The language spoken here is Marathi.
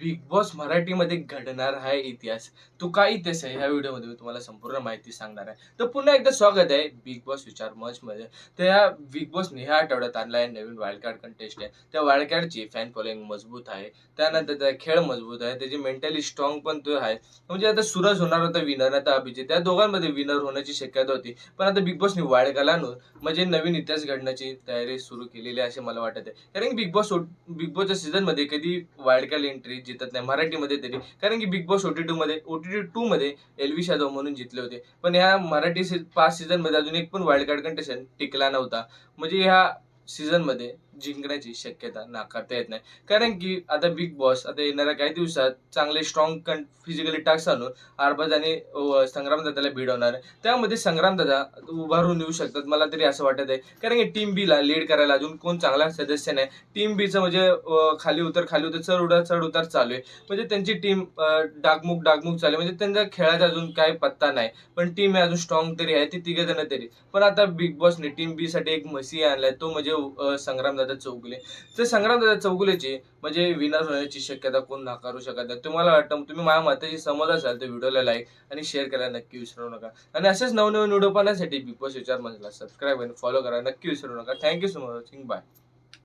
बिग बॉस मराठीमध्ये घडणार आहे इतिहास. तो काय इतिहास आहे? ह्या व्हिडिओमध्ये मी तुम्हाला संपूर्ण माहिती सांगणार आहे. तर पुन्हा एकदा स्वागत आहे बिग बॉस विचार मंचमध्ये. तर ह्या बिग बॉसने ह्या आठवड्यात आणला आहे नवीन वाईल्ड कार्ड कंटेस्ट आहे. त्या वाईल्ड कार्डची फॅन फॉलोईंग मजबूत आहे. त्यानंतर त्याचा खेळ मजबूत आहे. त्याची मेंटली स्ट्रॉंग पण तो आहे. म्हणजे आता सुरज होणार होता विनर आता अभिजित. त्या दोघांमध्ये विनर होण्याची शक्यता होती. पण आता बिग बॉसने वाईल्ड कार्ड आणून म्हणजे नवीन इतिहास घडण्याची तयारी सुरू केलेली आहे असे मला वाटत आहे. कारण की बिग बॉस बिग बॉसच्या सीझनमध्ये कधी वाईल्ड कार्ड एंट्री जितत नाही. मराठीमध्ये तरी. कारण की बिग बॉस ओटी टू मध्ये टी टू मध्ये एलवी यादव म्हणून जितले होते. पण ह्या मराठी सी- पाच सीझनमध्ये अजून एक पण वाईल्ड कार्ड कंटेशन टिकला नव्हता. म्हणजे ह्या सीझनमध्ये जिंकण्याची शक्यता नाकारता येत नाही. कारण की आता बिग बॉस आता येणाऱ्या काही दिवसात चांगले स्ट्रॉंग फिजिकली टास्क आणून अरबाज आणि अ, संग्राम दादाला भिडवणार आहे त्यामध्ये संग्राम दादा उभारून येऊ शकतात. मला तरी असं वाटत आहे. कारण की टीम बीला लीड करायला अजून कोण चांगला सदस्य नाही. टीम बीचं म्हणजे खाली उतर खाली उतर चढ उतार चढ उतार चालू आहे. म्हणजे त्यांची टीम डागमुख डागमुख चालू आहे. म्हणजे त्यांचा खेळाचा अजून काही पत्ता नाही. पण टीम आहे अजून स्ट्रॉंग तरी आहे. ती तिघे जण तरी. पण आता बिग बॉसने टीम बी साठी एक मसी आणलाय. तो म्हणजे अ, संग्रामदादा चौगुले. तर संग्रामदादा चौगुलेचे म्हणजे विनर होण्याची शक्यता कोण नाकारू शकत नाही. तुम्हाला वाटतं तुम्ही माझ्या मताशी समज असाल तर व्हिडिओला लाईक आणि शेअर करायला नक्की विसरू नका. आणि असेच नवनवीन व्हिडिओ पाहण्यासाठी बिग बॉस विचार मंचला सबस्क्राईब आणि फॉलो करा नक्की विसरू नका. Thank you so much watching bye